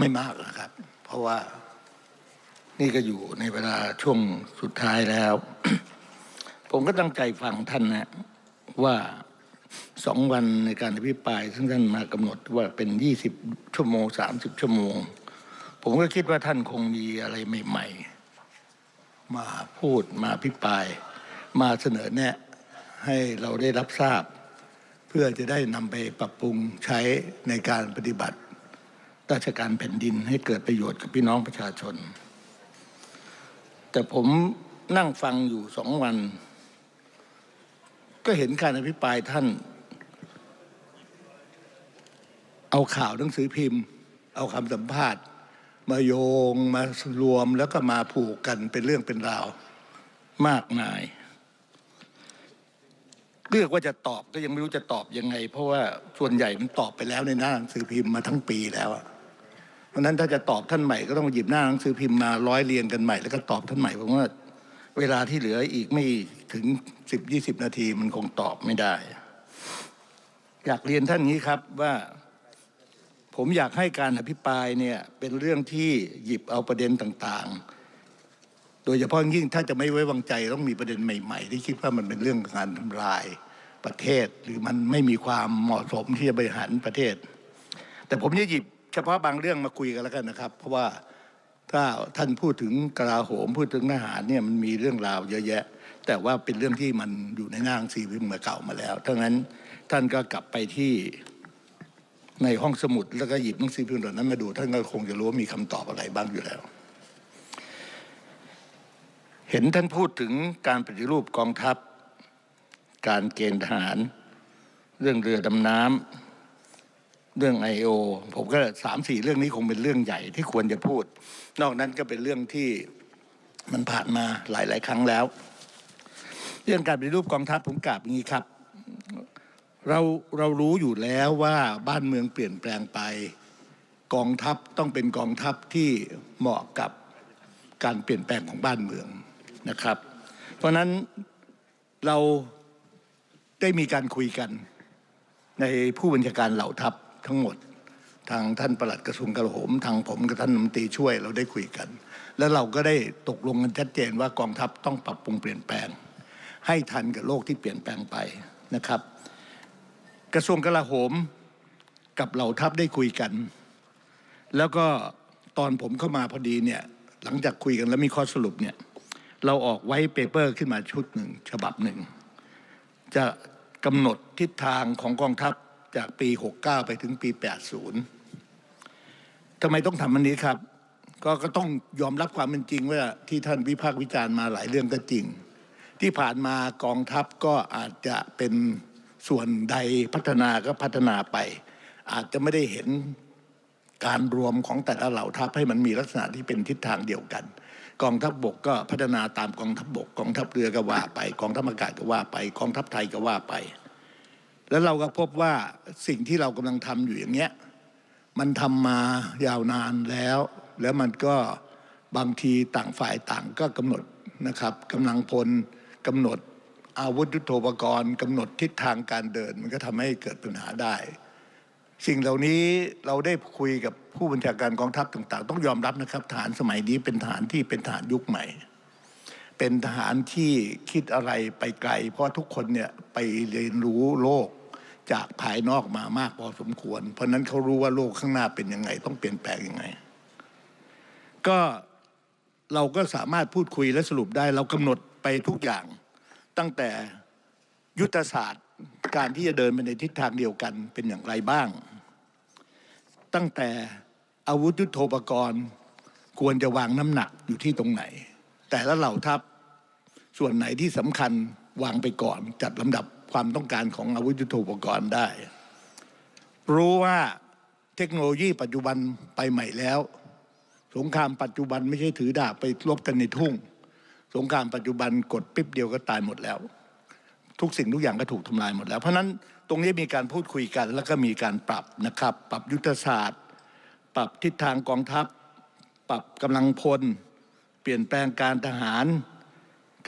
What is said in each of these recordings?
ไม่มากนะครับ เพราะว่านี่ก็อยู่ในเวลาช่วงสุดท้ายแล้ว ผมก็ตั้งใจฟังท่านนะว่าสองวันในการอภิปรายซึ่งท่านมากำหนดว่าเป็นยี่สิบชั่วโมงสามสิบชั่วโมง ผมก็คิดว่าท่านคงมีอะไรใหม่ ๆ มาพูดมาอภิปราย มาเสนอแนะ ให้เราได้รับทราบ เพื่อจะได้นำไปปรับปรุงใช้ในการปฏิบัติ ราชการแผ่นดินให้เกิดประโยชน์กับพี่น้องประชาชน แต่ผมนั่งฟังอยู่สองวัน ก็เห็นการอภิปรายท่าน เอาข่าวหนังสือพิมพ์ เอาคำสัมภาษณ์ มาโยงมารวมแล้วก็มาผูกกันเป็นเรื่องเป็นราวมากมายเลือกว่าจะตอบก็ยังไม่รู้จะตอบยังไง เพราะว่าส่วนใหญ่มันตอบไปแล้วในหน้าหนังสือพิมพ์มาทั้งปีแล้วอะ ราะนั้นถ้าจะตอบท่านใหม่ก็ต้องหยิบหน้าหนังสือพิมพ์มาร้อยเรียงกันใหม่แล้วก็ตอบท่านใหม่ผมว่าเวลาที่เหลืออีกไม่ถึงสิบยี่สิบนาทีมันคงตอบไม่ได้ อยากเรียนท่านนี้ครับว่า ผมอยากให้การอภิปรายเนี่ยเป็นเรื่องที่หยิบเอาประเด็นต่างๆ โดยเฉพาะยิ่งถ้าจะไม่ไว้วางใจต้องมีประเด็นใหม่ ๆ ที่คิดว่ามันเป็นเรื่องการทำลายประเทศ หรือมันไม่มีความเหมาะสมที่จะบริหารประเทศ แต่ผมจะหยิบ เฉพาะบางเรื่องมาคุยกันแล้วกันนะครับ เพราะว่าถ้าท่านพูดถึงกลาโหมพูดถึงทหารเนี่ยมันมีเรื่องราวเยอะแยะ แต่ว่าเป็นเรื่องที่มันอยู่ในหน้าหนังสือพิมพ์มาเก่ามาแล้วทั้งนั้นท่านก็กลับไปที่ในห้องสมุดแล้วก็หยิบหนังสือพิมพ์เหล่านั้นมาดู ท่านก็คงจะรู้ว่ามีคำตอบอะไรบ้างอยู่แล้ว เห็นท่านพูดถึงการปฏิรูปกองทัพ การเกณฑ์ทหาร เรื่องเรือดำน้ำ เรื่องไอโอผมก็สามสี่เรื่องนี้คงเป็นเรื่องใหญ่ที่ควรจะพูด นอกนั้นก็เป็นเรื่องที่มันผ่านมาหลาย ๆ ครั้งแล้ว เรื่องการปฏิรูปกองทัพผมกราบอย่างนี้ครับ เราเรารู้อยู่แล้วว่าบ้านเมืองเปลี่ยนแปลงไป กองทัพต้องเป็นกองทัพที่เหมาะกับการเปลี่ยนแปลงของบ้านเมืองนะครับ เพราะนั้นเราได้มีการคุยกันในผู้บัญชาการเหล่าทัพ ทั้งหมด ทางท่านปลัดกระทรวงกลาโหม ทางผมกับท่านรัฐมนตรีช่วยเราได้คุยกัน แล้วเราก็ได้ตกลงกันชัดเจนว่ากองทัพต้องปรับปรุงเปลี่ยนแปลง ให้ทันกับโลกที่เปลี่ยนแปลงไปนะครับ กระทรวงกลาโหมกับเหล่าทัพได้คุยกัน แล้วก็ตอนผมเข้ามาพอดีเนี่ยหลังจากคุยกันแล้วมีข้อสรุปเนี่ยเราออกไว้เปเปอร์ขึ้นมาชุดหนึ่งฉบับหนึ่ง จะกำหนดทิศทางของกองทัพ จากปี 69 ไปถึงปี 80ทำไมต้องทำอันนี้ครับ ก็ก็ต้องยอมรับความเป็นจริงว่าที่ท่านวิพากษ์วิจารณ์มาหลายเรื่องก็จริง ที่ผ่านมากองทัพก็อาจจะเป็นส่วนใดพัฒนาก็พัฒนาไป อาจจะไม่ได้เห็นการรวมของแต่ละเหล่าทัพให้มันมีลักษณะที่เป็นทิศทางเดียวกัน กองทัพบบกก็พัฒนาตามกองทัพบบกกองทัพเรือก็ว่าไป กองทัพอากาศก็ว่าไป กองทัพไทยก็ว่าไป แล้วเราก็พบว่าสิ่งที่เรากำลังทำอยู่อย่างเงี้ยมันทำมายาวนานแล้ว แล้วมันก็บางทีต่างฝ่ายต่างก็กำหนดนะครับกำลังพลกำหนดอาวุธยุทโธปกรณ์กำหนดทิศทางการเดิน มันก็ทำให้เกิดปัญหาได้ สิ่งเหล่านี้เราได้คุยกับผู้บัญชาการกองทัพต่าง ๆ ต้องยอมรับนะครับฐานสมัยนี้เป็นฐานที่เป็นฐานยุคใหม่ เป็นทหารที่คิดอะไรไปไกล เพราะทุกคนเนี่ยไปเรียนรู้โลกจากภายนอกมามากพอสมควร เพราะนั้นเขารู้ว่าโลกข้างหน้าเป็นยังไง ต้องเปลี่ยนแปลงยังไง ก็เราก็สามารถพูดคุยและสรุปได้ เรากำหนดไปทุกอย่าง ตั้งแต่ยุทธศาสตร์การที่จะเดินไปในทิศทางเดียวกันเป็นอย่างไรบ้าง ตั้งแต่อาวุธยุทโธปกรณ์ ควรจะวางน้ำหนักอยู่ที่ตรงไหน แต่ละเหล่าทัพ ส่วนไหนที่สำคัญวางไปก่อน จัดลำดับความต้องการของอาวุธยุทโธปกรณ์ได้ รู้ว่าเทคโนโลยีปัจจุบันไปใหม่แล้ว สงครามปัจจุบันไม่ใช่ถือดาบไปรบกันในทุ่ง สงครามปัจจุบันกดปิ๊บเดียวก็ตายหมดแล้ว ทุกสิ่งทุกอย่างก็ถูกทำลายหมดแล้ว เพราะนั้นตรงนี้มีการพูดคุยกัน แล้วก็มีการปรับนะครับ ปรับยุทธศาสตร์ ปรับทิศทางกองทัพ ปรับกำลังพล ปลี่ยนแปลงการทหาร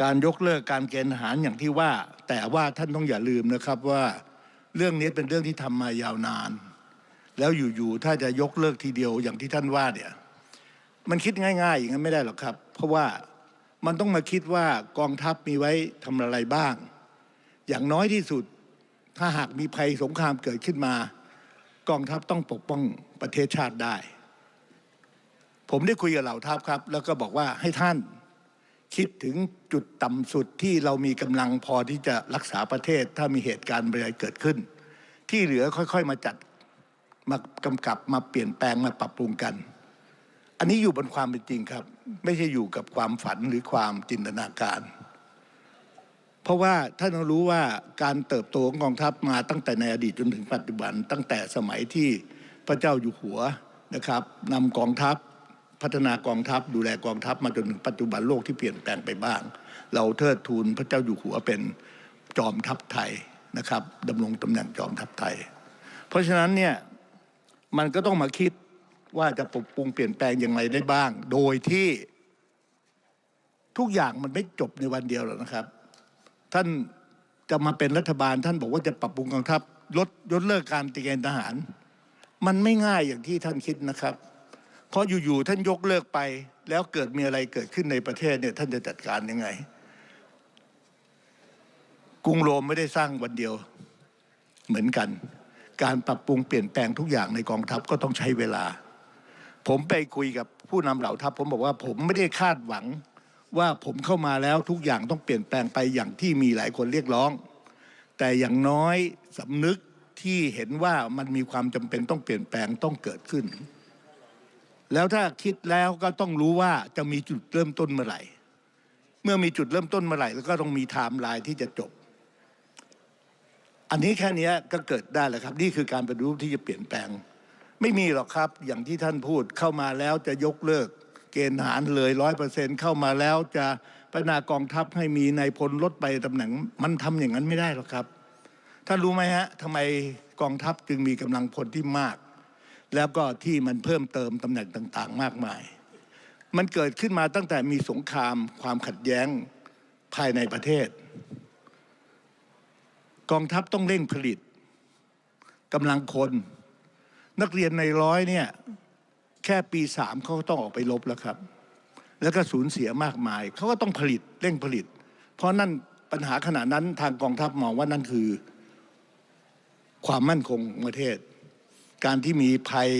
การยกเลิกการเกณฑ์ทหารอย่างที่ว่า แต่ว่าท่านต้องอย่าลืมนะครับว่าเรื่องนี้เป็นเรื่องที่ทำมายาวนาน แล้วอยู่ๆถ้าจะยกเลิกทีเดียวอย่างที่ท่านว่าเนี่ยมันคิดง่ายๆอย่างนั้นไม่ได้หรอกครับ เพราะว่ามันต้องมาคิดว่ากองทัพมีไว้ทำอะไรบ้าง อย่างน้อยที่สุด ถ้าหากมีภัยสงครามเกิดขึ้นมา กองทัพต้องปกป้องประเทศชาติได้ ผมได้คุยกับเหล่าทัพครับ แล้วก็บอกว่าให้ท่านคิดถึงจุดต่ำสุดที่เรามีกำลังพอที่จะรักษาประเทศ ถ้ามีเหตุการณ์อะไรเกิดขึ้น ที่เหลือค่อยๆมาจัดมากำกับมาเปลี่ยนแปลงมาปรับปรุงกัน อันนี้อยู่บนความเป็นจริงครับ ไม่ใช่อยู่กับความฝันหรือความจินตนาการ เพราะว่าท่านต้องรู้ว่าการเติบโตของกองทัพมาตั้งแต่ในอดีตจนถึงปัจจุบัน ตั้งแต่สมัยที่พระเจ้าอยู่หัวนะครับนำกองทัพ พัฒนากองทัพดูแลกองทัพมาจนถึงปัจจุบันโลกที่เปลี่ยนแปลงไปบ้าง เราเทิดทูนพระเจ้าอยู่หัวเป็นจอมทัพไทยนะครับดำรงตำแหน่งจอมทัพไทย เพราะฉะนั้นเนี่ยมันก็ต้องมาคิดว่าจะปรับปรุงเปลี่ยนแปลงอย่างไรได้บ้าง โดยที่ทุกอย่างมันไม่จบในวันเดียวหรอกนะครับ ท่านจะมาเป็นรัฐบาล ท่านบอกว่าจะปรับปรุงกองทัพลดยศเลิกการตีเกณฑ์ทหาร มันไม่ง่ายอย่างที่ท่านคิดนะครับ เพราะอยู่ๆท่านยกเลิกไป แล้วเกิดมีอะไรเกิดขึ้นในประเทศเนี่ยท่านจะจัดการยังไง กรุงโรมไม่ได้สร้างวันเดียวเหมือนกัน การปรับปรุงเปลี่ยนแปลงทุกอย่างในกองทัพก็ต้องใช้เวลา ผมไปคุยกับผู้นำเหล่าทัพ ผมบอกว่าผมไม่ได้คาดหวังว่าผมเข้ามาแล้วทุกอย่างต้องเปลี่ยนแปลงไปอย่างที่มีหลายคนเรียกร้อง แต่อย่างน้อยสำนึกที่เห็นว่ามันมีความจำเป็นต้องเปลี่ยนแปลงต้องเกิดขึ้น แล้วถ้าคิดแล้วก็ต้องรู้ว่าจะมีจุดเริ่มต้นเมื่อไหร่ เมื่อมีจุดเริ่มต้นเมื่อไหร่ แล้วก็ต้องมีไทม์ไลน์ที่จะจบ อันนี้แค่นี้ก็เกิดได้แล้วครับ นี่คือการปฏิรูปที่จะเปลี่ยนแปลง ไม่มีหรอกครับ อย่างที่ท่านพูดเข้ามาแล้วจะยกเลิก เกณฑ์ทหารเลยร้อยเปอร์เซ็นต์เข้ามาแล้วจะพัฒนากองทัพให้มีนายพลลดไปตำแหน่ง มันทำอย่างนั้นไม่ได้หรอกครับท่านรู้ไหมฮะทำไมกองทัพจึงมีกำลังพลที่มาก แล้วก็ที่มันเพิ่มเติมตำแหน่งต่างๆ มากมาย มันเกิดขึ้นมาตั้งแต่มีสงครามความขัดแย้งภายในประเทศ กองทัพต้องเร่งผลิตกำลังคน นักเรียนในร้อยเนี่ย แค่ปีสามเขาก็ต้องออกไปลบแล้วครับ แล้วก็สูญเสียมากมาย เขาก็ต้องผลิตเร่งผลิต เพราะนั่นปัญหาขณะนั้นทางกองทัพมองว่านั่นคือ ความมั่นคงของประเทศ การที่มีภัย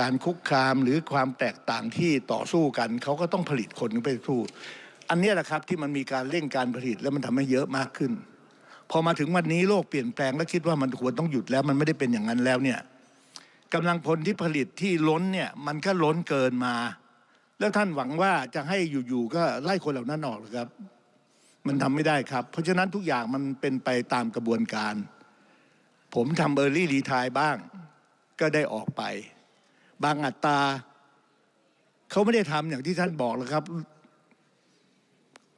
การคุกคามหรือความแตกต่างที่ต่อสู้กัน เขาก็ต้องผลิตคนไปสู้อันนี้แหละครับที่มันมีการเร่งการผลิตแล้วมันทำให้เยอะมากขึ้น พอมาถึงวันนี้โลกเปลี่ยนแปลงแล้วคิดว่ามันควรต้องหยุดแล้วมันไม่ได้เป็นอย่างนั้นแล้วเนี่ยกำลังพลที่ผลิตที่ล้นเนี่ยมันก็ล้นเกินมา แล้วท่านหวังว่าจะให้อยู่ๆก็ไล่คนเหล่านั้นออกเหรอครับ มันทำไม่ได้ครับ เพราะฉะนั้นทุกอย่างมันเป็นไปตามกระบวนการ ผมทำเออร์ลี่รีทายบ้าง ก็ได้ออกไป บางอัตราเขาไม่ได้ทำอย่างที่ท่านบอกหรอกครับ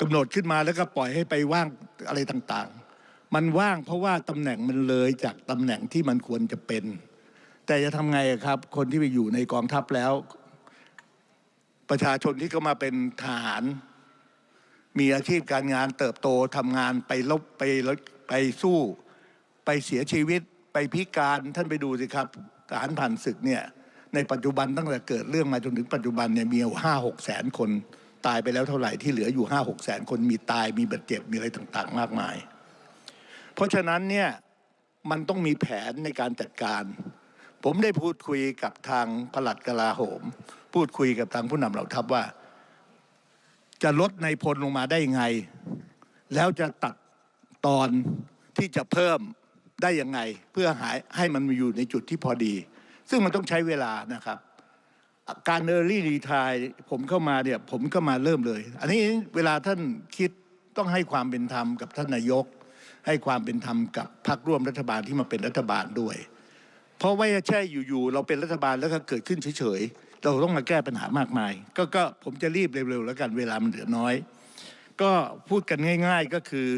กำหนดขึ้นมาแล้วก็ปล่อยให้ไปว่างอะไรต่างๆ มันว่างเพราะว่าตำแหน่งมันเลยจากตำแหน่งที่มันควรจะเป็น แต่จะทำไงครับ คนที่ไปอยู่ในกองทัพแล้ว ประชาชนที่เขามาเป็นทหาร มีอาชีพการงานเติบโตทำงานไปลบไปไปสู้ ไปเสียชีวิตไปพิการท่านไปดูสิครับ ทหารผ่านศึกเนี่ยในปัจจุบันตั้งแต่เกิดเรื่องมาจนถึงปัจจุบันเนี่ยมีห้าหกแสนคนตายไปแล้วเท่าไหร่ที่เหลืออยู่ห้าหกแสนคนมีตายมีบาดเจ็บมีอะไรต่างๆ มากมาย เพราะฉะนั้นเนี่ยมันต้องมีแผนในการจัดการ ผมได้พูดคุยกับทางปลัดกลาโหม พูดคุยกับทางผู้นำเหล่าทัพว่า จะลดในพลลงมาได้ยังไง แล้วจะตัดตอนที่จะเพิ่ม ได้ยังไงเพื่อหายให้มันมาอยู่ในจุดที่พอดี ซึ่งมันต้องใช้เวลานะครับการเออร์ลี่รีทายผมเข้ามาเนี่ยผมก็มาเริ่มเลย อันนี้เวลาท่านคิดต้องให้ความเป็นธรรมกับท่านนายก ให้ความเป็นธรรมกับพรรคร่วมรัฐบาลที่มาเป็นรัฐบาลด้วย เพราะว่าใช่อยู่ๆเราเป็นรัฐบาลแล้วก็เกิดขึ้นเฉยๆเราต้องมาแก้ปัญหามากมาย ก็ก็ผมจะรีบเร็วๆแล้วกันเวลามันเหลือน้อย ก็พูดกันง่าย ๆก็คือ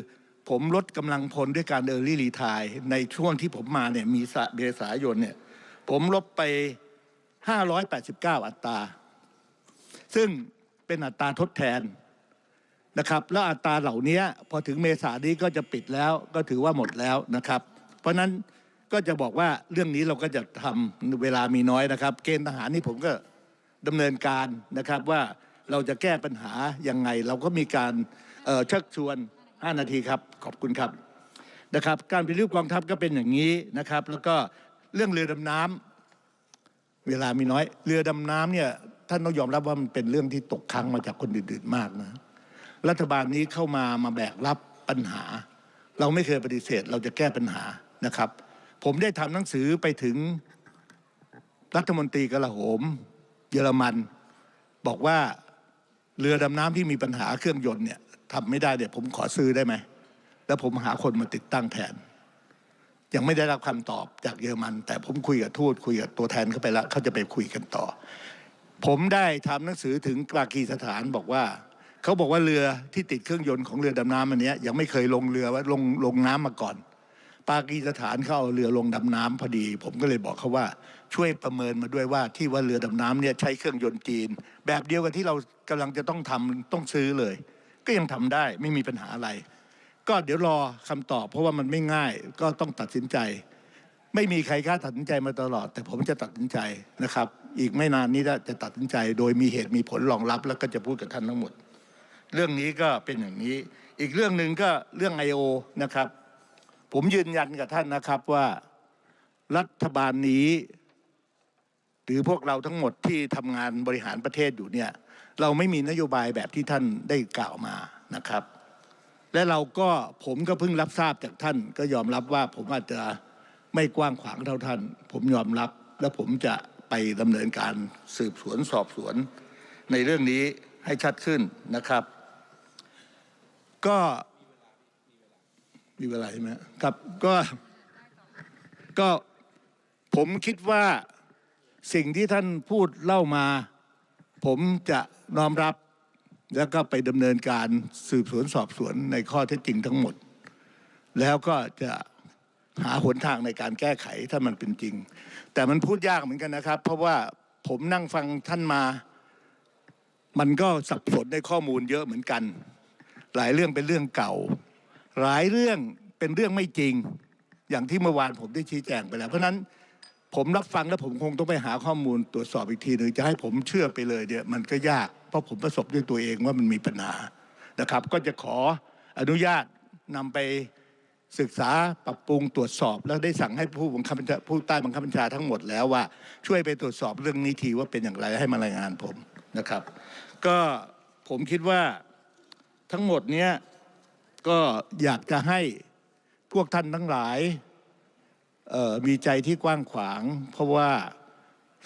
ผมลดกำลังพลด้วยการเออร์ลี่รีทายในช่วงที่ผมมาเนี่ยมีเมษายนเนี่ยผมลบไป 589 อัตรา ซึ่งเป็นอัตราทดแทนนะครับ แล้วอัตราเหล่านี้พอถึงเมษานี้ก็จะปิดแล้วก็ถือว่าหมดแล้วนะครับ เพราะนั้นก็จะบอกว่าเรื่องนี้เราก็จะทำเวลามีน้อยนะครับ เกณฑ์ทหารนี่ผมก็ดำเนินการนะครับว่าเราจะแก้ปัญหายังไง เราก็มีการเชักชวน 5นาทีครับขอบคุณครับนะครับ การปฏิรูปกองทัพก็เป็นอย่างนี้นะครับ แล้วก็เรื่องเรือดำน้ำเวลามีน้อย เรือดำน้ำเนี่ยท่านต้องยอมรับว่ามันเป็นเรื่องที่ตกค้างมาจากคนอื่นๆมากนะรัฐบาลนี้เข้ามามาแบกรับปัญหา เราไม่เคยปฏิเสธ เราจะแก้ปัญหานะครับ ผมได้ทำหนังสือไปถึงรัฐมนตรีกลาโหม เยอรมัน บอกว่าเรือดำน้ำที่มีปัญหาเครื่องยนต์เนี่ย ทำไม่ได้เดี๋ยวผมขอซื้อได้ไหม แล้วผมหาคนมาติดตั้งแทน ยังไม่ได้รับคำตอบจากเยอรมัน แต่ผมคุยกับทูตคุยกับตัวแทนเขาไปแล้วเขาจะไปคุยกันต่อ ผมได้ทำหนังสือถึงปากีสถานบอกว่าเขาบอกว่าเรือที่ติดเครื่องยนต์ของเรือดำน้ำอันนี้ยังไม่เคยลงเรือว่าลงลงน้ำมาก่อน ปากีสถานเขาเอาเรือลงดำน้ำพอดี ผมก็เลยบอกเขาว่าช่วยประเมินมาด้วยว่าที่ว่าเรือดำน้ำเนี่ยใช้เครื่องยนต์จีน แบบเดียวกับที่เรากำลังจะต้องทำต้องซื้อเลย ก็ยังทำได้ไม่มีปัญหาอะไร ก็เดี๋ยวรอคำตอบ เพราะว่ามันไม่ง่ายก็ต้องตัดสินใจ ไม่มีใครกล้าตัดสินใจมาตลอด แต่ผมจะตัดสินใจนะครับ อีกไม่นานนี้จะตัดสินใจ โดยมีเหตุมีผลรองรับ แล้วก็จะพูดกับท่านทั้งหมด เรื่องนี้ก็เป็นอย่างนี้ อีกเรื่องหนึ่งก็เรื่อง I.O. นะครับ ผมยืนยันกับท่านนะครับว่ารัฐบาลนี้ หรือพวกเราทั้งหมดที่ทำงานบริหารประเทศอยู่เนี่ย เราไม่มีนโยบายแบบที่ท่านได้กล่าวมานะครับ และเราก็ผมก็เพิ่งรับทราบจากท่าน ก็ยอมรับว่าผมอาจจะไม่กว้างขวางเท่าท่าน ผมยอมรับ และผมจะไปดำเนินการสืบสวนสอบสวน ในเรื่องนี้ให้ชัดขึ้นนะครับ ก็มีเวลาใช่ไหมครับก็ก็ผมคิดว่าสิ่งที่ท่านพูดเล่ามา ผมจะ น้อมรับแล้วก็ไปดำเนินการสืบสวนสอบสวนในข้อเท็จจริงทั้งหมด แล้วก็จะหาหนทางในการแก้ไขถ้ามันเป็นจริง แต่มันพูดยากเหมือนกันนะครับ เพราะว่าผมนั่งฟังท่านมา มันก็สับสนในข้อมูลเยอะเหมือนกัน หลายเรื่องเป็นเรื่องเก่า หลายเรื่องเป็นเรื่องไม่จริง อย่างที่เมื่อวานผมได้ชี้แจงไปแล้ว เพราะนั้น ผมรับฟังแล้วผมคงต้องไปหาข้อมูลตรวจสอบอีกทีหนึ่งจะให้ผมเชื่อไปเลยเนี่ยมันก็ยากเพราะผมประสบด้วยตัวเองว่ามันมีปัญหานะครับ ก็จะขออนุญาตนำไปศึกษาปรับปรุงตรวจสอบ แล้วได้สั่งให้ผู้บังคับบัญชาผู้ใต้บังคับบัญชาทั้งหมดแล้วว่าช่วยไปตรวจสอบเรื่องนี้ทีว่าเป็นอย่างไรให้มารายงานผมนะครับ ก็ผมคิดว่าทั้งหมดเนี้ยก็อยากจะให้พวกท่านทั้งหลาย มีใจที่กว้างขวาง เพราะว่า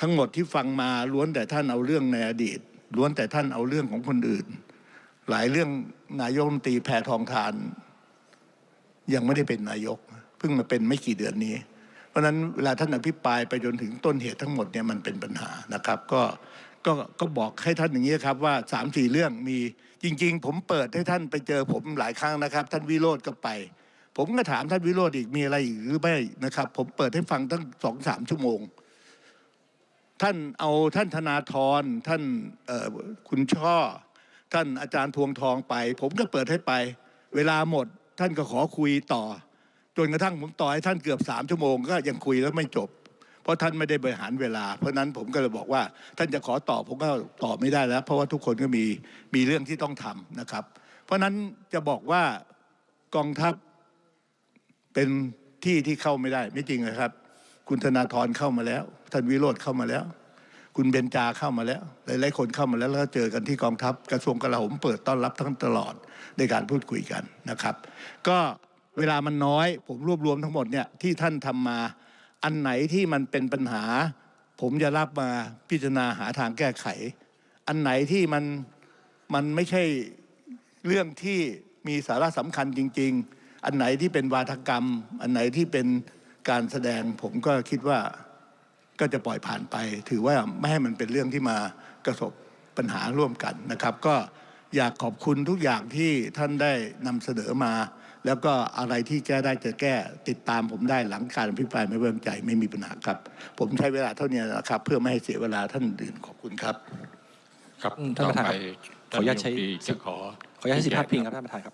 ทั้งหมดที่ฟังมาล้วนแต่ท่านเอาเรื่องในอดีต ล้วนแต่ท่านเอาเรื่องของคนอื่น หลายเรื่องนายกรัฐมนตรีแพทองทาน ยังไม่ได้เป็นนายกเพิ่งมาเป็นไม่กี่เดือนนี้ เพราะนั้นเวลาท่านอภิปรายไปจนถึงต้นเหตุทั้งหมดเนี่ยมันเป็นปัญหานะครับ ก็ก็ก็บอกให้ท่านอย่างนี้ครับว่าสามสี่เรื่องมีจริง ๆ ผมเปิดให้ท่านไปเจอผมหลายครั้งนะครับ ท่านวิโรธก็ไป ผมก็ถามท่านวิโรธอีกมีอะไรอีกหรือไม่นะครับ ผมเปิดให้ฟังตั้งสองสามชั่วโมง ท่านเอาท่านธนาธรท่านคุณช่อ ท่านอาจารย์พวงทองไป ผมก็เปิดให้ไป เวลาหมด ท่านก็ขอคุยต่อจนกระทั่งผมต่อให้ท่านเกือบสามชั่วโมงก็ยังคุยแล้วไม่จบ เพราะท่านไม่ได้บริหารเวลา เพราะนั้นผมก็เลยบอกว่า ท่านจะขอตอบผมก็ตอบไม่ได้แล้ว เพราะว่าทุกคนก็มีมีเรื่องที่ต้องทำนะครับ เพราะนั้นจะบอกว่ากองทัพ เป็นที่ที่เข้าไม่ได้ ไม่จริงนะครับ คุณธนาธรเข้ามาแล้ว ท่านวิโรธเข้ามาแล้ว คุณเบญจาเข้ามาแล้ว หลายๆคนเข้ามาแล้วแล้วก็เจอกันที่กองทัพกระทรวงกลาโหมเปิดต้อนรับทั้งตลอดในการพูดคุยกันนะครับ ก็เวลามันน้อยผมรวบรวมทั้งหมดเนี่ยที่ท่านทำมาอันไหนที่มันเป็นปัญหา ผมจะรับมาพิจารณาหาทางแก้ไข อันไหนที่มันมันไม่ใช่เรื่องที่มีสาระสำคัญจริง ๆ อันไหนที่เป็นวาทกรรม อันไหนที่เป็นการแสดง ผมก็คิดว่าก็จะปล่อยผ่านไป ถือว่าไม่ให้มันเป็นเรื่องที่มากระทบปัญหาร่วมกันนะครับ ก็อยากขอบคุณทุกอย่างที่ท่านได้นำเสนอมา แล้วก็อะไรที่แก้ได้จะแก้ติดตามผมได้หลังการอภิปรายไม่ไว้วางใจไม่มีปัญหาครับ ผมใช้เวลาเท่านี้นะครับ เพื่อไม่ให้เสียเวลาท่านอื่นขอบคุณครับ ครับอืมท่านประธานครับต่ไปขออนุญาตใช้ท่นยมตรีจะขอขออนุญาตให้สิทธิพาดพิงครับท่านประธานครับ